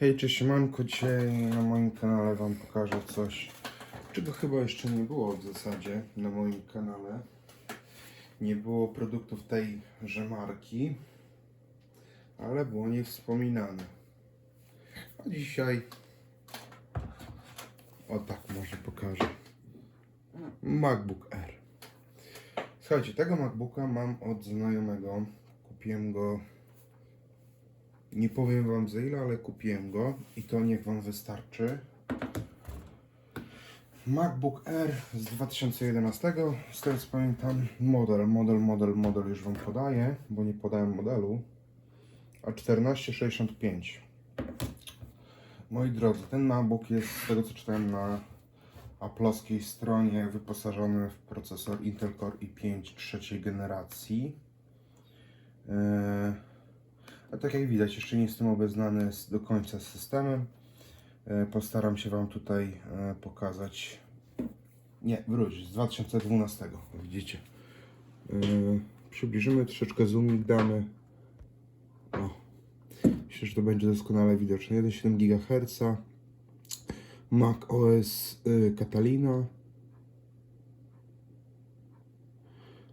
Hej, cześć, manko. Dzisiaj na moim kanale Wam pokażę coś, czego chyba jeszcze nie było w zasadzie na moim kanale. Nie było produktów tejże marki, ale było niewspominane. A dzisiaj, o tak może pokażę, MacBook Air. Słuchajcie, tego MacBooka mam od znajomego. Kupiłem go nie powiem wam za ile, ale kupiłem go i to niech wam wystarczy. MacBook Air z 2011, z tego co pamiętam, model, model, model, model już wam podaję, bo nie podałem modelu. A 1465. Moi drodzy, ten MacBook jest z tego co czytałem na aplowskiej stronie wyposażony w procesor Intel Core i5 trzeciej generacji. Yy, a tak jak widać, jeszcze nie jestem obeznany do końca z systemem. E, Postaram się Wam tutaj e, pokazać. Nie, wróć, z 2012. Widzicie. E, Przybliżymy troszeczkę zoomik damy. O. Myślę, że to będzie doskonale widoczne. 1,7 GHz. Mac OS Catalina.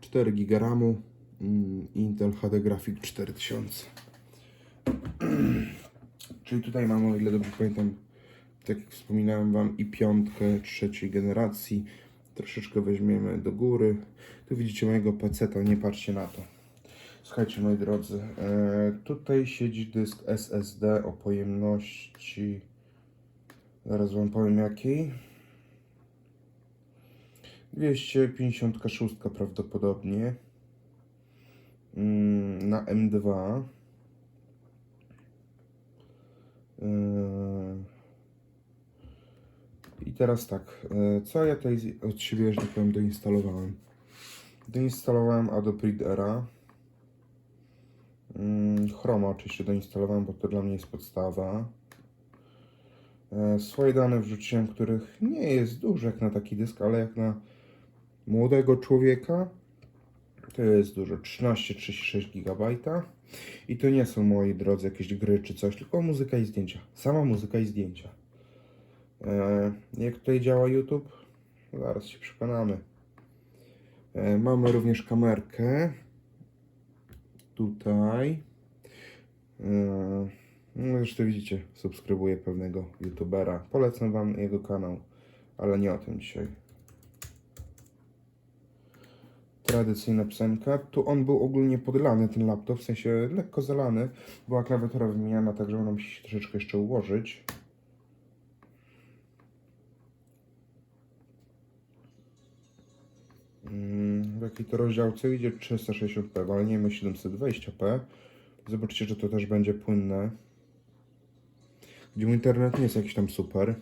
4 GB RAMu. mm, Intel HD Graphic 4000. Czyli tutaj mamy, o ile dobrze pamiętam, tak jak wspominałem Wam, i piątkę trzeciej generacji. Troszeczkę weźmiemy do góry. Tu widzicie mojego PC, nie patrzcie na to. Słuchajcie, moi drodzy, e, tutaj siedzi dysk SSD o pojemności. Zaraz Wam powiem jakiej. 256 prawdopodobnie. Mm, na M2. Yy. I teraz tak, yy, co ja tutaj od siebie, że tak powiem, doinstalowałem? Doinstalowałem Adobe Readera. Yy, Chroma oczywiście doinstalowałem, bo to dla mnie jest podstawa. Yy, Swoje dane wrzuciłem, których nie jest dużo jak na taki dysk, ale jak na młodego człowieka to jest dużo. 13-36 GB. I to nie są, moi drodzy, jakieś gry czy coś, tylko muzyka i zdjęcia. Sama muzyka i zdjęcia. E, jak tutaj działa YouTube? Zaraz się przekonamy. E, mamy również kamerkę. Tutaj. E, no zresztą widzicie, subskrybuję pewnego YouTubera. Polecam Wam jego kanał, ale nie o tym dzisiaj. Tradycyjna psenka. Tu on był ogólnie podlany, ten laptop, w sensie lekko zalany. Była klawiatura wymieniana, także ona musi się troszeczkę jeszcze ułożyć. Mm, W jakiej to rozdziałce idzie 360p, ale nie mamy 720p. Zobaczcie, że to też będzie płynne. Gdzie mój internet nie jest jakiś tam super.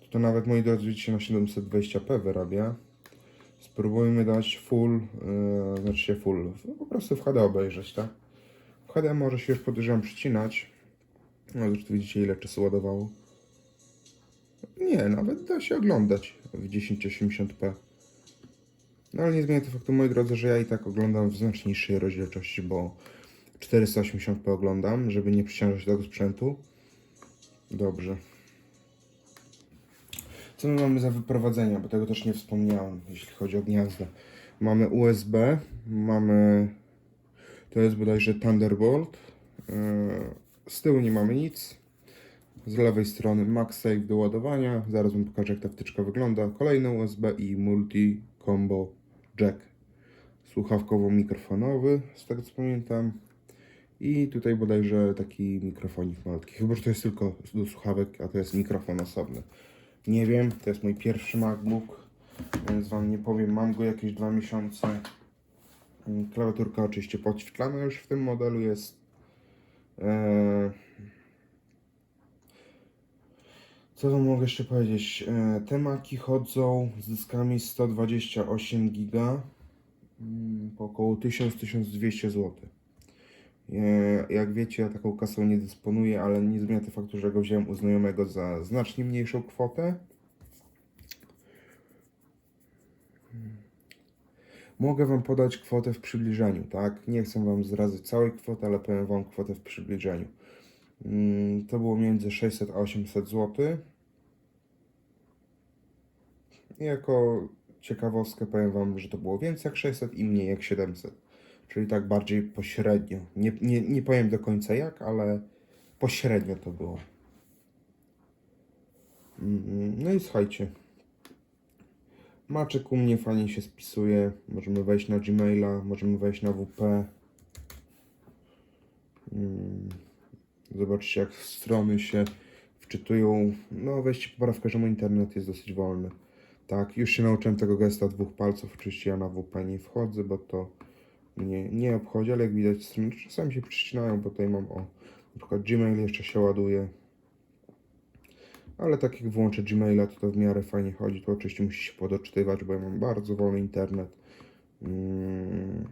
To, to nawet moi drodzy widzicie na 720p wyrabia. Spróbujmy dać full, yy, znaczy się full, no po prostu w HD obejrzeć, tak? W HD może się już podejrzewam przycinać. No zresztą widzicie ile czasu ładowało. Nie, nawet da się oglądać w 1080p. No ale nie zmienia to faktu, moi drodzy, że ja i tak oglądam w znacznie niższej rozdzielczości, bo 480p oglądam, żeby nie przyciążać tego sprzętu. Dobrze. Co my mamy za wyprowadzenia, bo tego też nie wspomniałem, jeśli chodzi o gniazda. Mamy USB, mamy, to jest bodajże Thunderbolt. Yy, Z tyłu nie mamy nic. Z lewej strony MagSafe do ładowania. Zaraz Wam pokażę, jak ta wtyczka wygląda. Kolejne USB i multi combo jack. Słuchawkowo-mikrofonowy, z tego co pamiętam. I tutaj bodajże taki mikrofonik malutki. Chyba, że to jest tylko do słuchawek, a to jest mikrofon osobny. Nie wiem, to jest mój pierwszy MacBook, więc Wam nie powiem. Mam go jakieś dwa miesiące. Mm, Klawiaturka oczywiście podświetlana już w tym modelu jest. Eee... Co Wam mogę jeszcze powiedzieć? Eee, te maki chodzą z dyskami 128 giga mm, po około 1000-1200 zł. E, Jak wiecie, ja taką kasą nie dysponuję, ale nie zmienia to faktu, że go wziąłem u znajomego za znacznie mniejszą kwotę. Mogę Wam podać kwotę w przybliżeniu, tak? Nie chcę Wam zdradzać całej kwoty, ale powiem Wam kwotę w przybliżeniu. Mm, To było między 600 a 800 zł. Jako ciekawostkę powiem Wam, że to było więcej jak 600 i mniej jak 700. Czyli tak bardziej pośrednio. Nie, nie, nie powiem do końca jak, ale pośrednio to było. Mm, No i słuchajcie. Maczek u mnie fajnie się spisuje. Możemy wejść na Gmaila, możemy wejść na WP. Mm, Zobaczcie jak strony się wczytują. No weźcie poprawkę, że mój internet jest dosyć wolny. Tak, już się nauczyłem tego gesta dwóch palców. Oczywiście ja na WP nie wchodzę, bo to mnie nie obchodzi, ale jak widać strony czasami się przycinają, bo tutaj mam o na przykład Gmail jeszcze się ładuje. Ale tak jak włączę Gmaila, to to w miarę fajnie chodzi. To oczywiście musi się podoczytywać, bo ja mam bardzo wolny internet. Mm,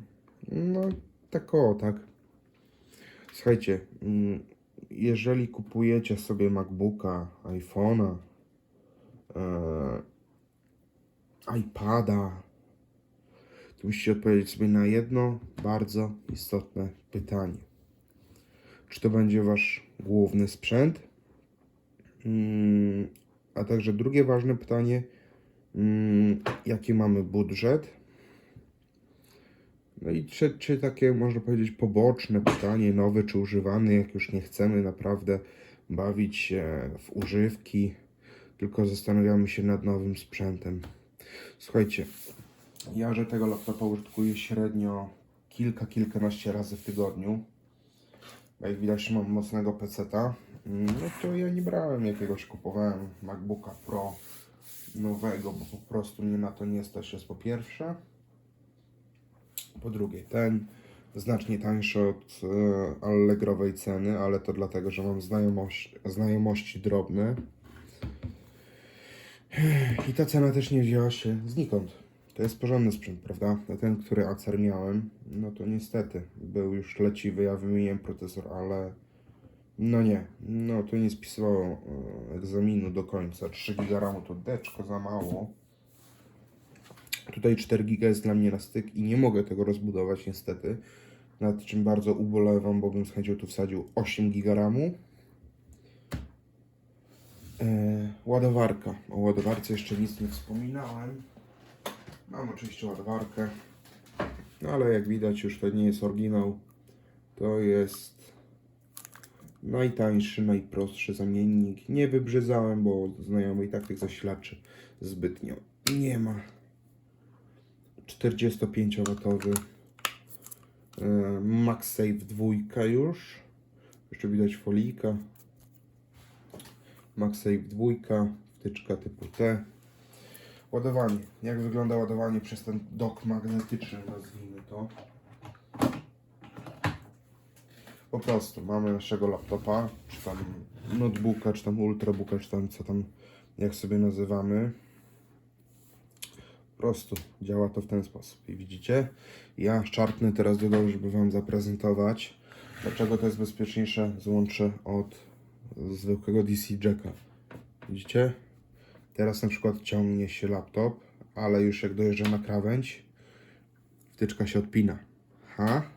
No, tak o, tak. Słuchajcie, mm, jeżeli kupujecie sobie MacBooka, iPhone'a, e, iPada, musicie odpowiedzieć sobie na jedno bardzo istotne pytanie. Czy to będzie wasz główny sprzęt? Mm, A także drugie ważne pytanie, mm, jaki mamy budżet? No i czy takie, można powiedzieć, poboczne pytanie, nowy czy używany, jak już nie chcemy naprawdę bawić się w używki, tylko zastanawiamy się nad nowym sprzętem. Słuchajcie, ja, że tego laptopa użytkuję średnio kilka, kilkanaście razy w tygodniu. Jak widać, mam mocnego peceta. Mm, No to ja nie brałem jakiegoś, kupowałem MacBooka Pro nowego, bo po prostu mnie na to nie stać jest po pierwsze. Po drugie, ten znacznie tańszy od e, Allegrowej ceny, ale to dlatego, że mam znajomość, znajomości drobne. I ta cena też nie wzięła się znikąd. To jest porządny sprzęt, prawda? A ten, który Acer miałem, no to niestety był już leciwy. Ja wymieniłem procesor, ale no nie, no to nie spisywało e, egzaminu do końca. 3 GB RAMu to deczko za mało. Tutaj 4 GB jest dla mnie na styk i nie mogę tego rozbudować niestety. Nad czym bardzo ubolewam, bo bym z chęcią tu wsadził 8 GB RAMu. E, ładowarka. O ładowarce jeszcze nic nie wspominałem. Mam oczywiście ładowarkę. No ale jak widać już to nie jest oryginał. To jest najtańszy, najprostszy zamiennik. Nie wybrzydzałem, bo znajomy i tak tych zasilaczy zbytnio nie ma. 45W e, MagSafe 2 już. Jeszcze widać folika. MagSafe 2, wtyczka typu T. Ładowanie. Jak wygląda ładowanie przez ten dok magnetyczny, nazwijmy to. Po prostu mamy naszego laptopa, czy tam notebooka, czy tam ultrabooka, czy tam co tam, jak sobie nazywamy. Po prostu działa to w ten sposób. I widzicie, ja szarpnę teraz do dołu, żeby Wam zaprezentować, dlaczego to jest bezpieczniejsze złącze od zwykłego DC jacka. Widzicie? Teraz na przykład ciągnie się laptop, ale już jak dojeżdża na krawędź, wtyczka się odpina. Ha?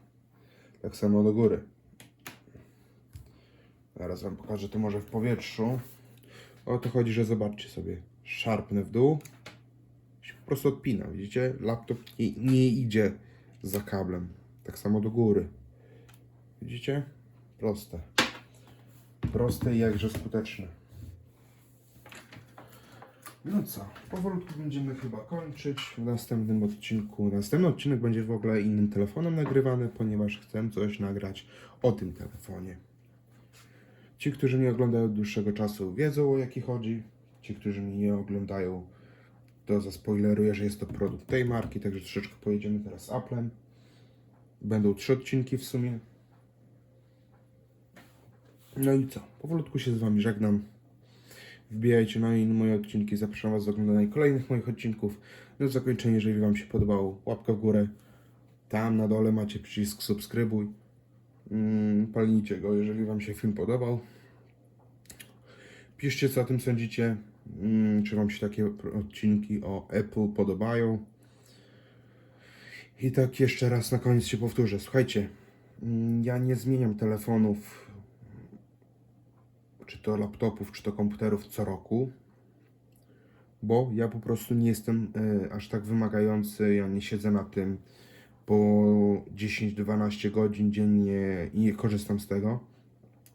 Tak samo do góry. Zaraz Wam pokażę to może w powietrzu. O to chodzi, że zobaczcie sobie. Szarpnę w dół. Się po prostu odpina. Widzicie? Laptop nie, nie idzie za kablem. Tak samo do góry. Widzicie? Proste. Proste i jakże skuteczne. No co, powolutku będziemy chyba kończyć w następnym odcinku. Następny odcinek będzie w ogóle innym telefonem nagrywany, ponieważ chcę coś nagrać o tym telefonie. Ci, którzy mnie oglądają od dłuższego czasu, wiedzą o jaki chodzi. Ci, którzy mnie nie oglądają, to zaspoileruję, że jest to produkt tej marki, także troszeczkę pojedziemy teraz Applem. Będą trzy odcinki w sumie. No i co? Powolutku się z Wami żegnam. Wbijajcie na inne moje odcinki. Zapraszam Was do oglądania kolejnych moich odcinków. Na zakończenie, jeżeli Wam się podobało, łapka w górę. Tam na dole macie przycisk subskrybuj. Mm, palnijcie go, jeżeli Wam się film podobał. Piszcie, co o tym sądzicie. Mm, czy Wam się takie odcinki o Apple podobają. I tak jeszcze raz na koniec się powtórzę. Słuchajcie, mm, ja nie zmieniam telefonów czy to laptopów, czy to komputerów co roku, bo ja po prostu nie jestem e, aż tak wymagający, ja nie siedzę na tym po 10-12 godzin dziennie i nie korzystam z tego.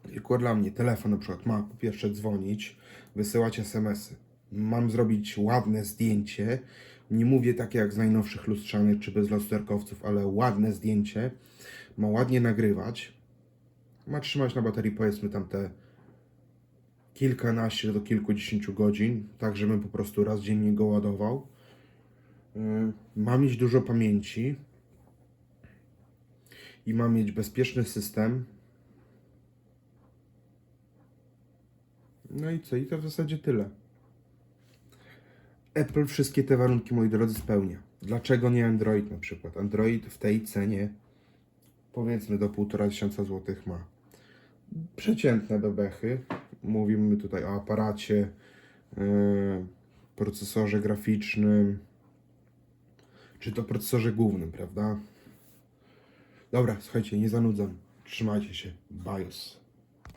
Tylko dla mnie telefon na przykład ma po pierwsze dzwonić, wysyłać SMS-y. Mam zrobić ładne zdjęcie. Nie mówię takie jak z najnowszych lustrzanych czy bez lusterkowców, ale ładne zdjęcie. Ma ładnie nagrywać. Ma trzymać na baterii powiedzmy tam te kilkanaście do kilkudziesięciu godzin, tak żebym po prostu raz dziennie go ładował. Yy, Ma mieć dużo pamięci i ma mieć bezpieczny system. No i co? I to w zasadzie tyle. Apple wszystkie te warunki, moi drodzy, spełnia. Dlaczego nie Android na przykład? Android w tej cenie, powiedzmy do 1,5 tysiąca złotych ma przeciętne bebechy. Mówimy tutaj o aparacie, yy, procesorze graficznym, czy to procesorze głównym, prawda? Dobra, słuchajcie, nie zanudzam. Trzymajcie się. BIOS.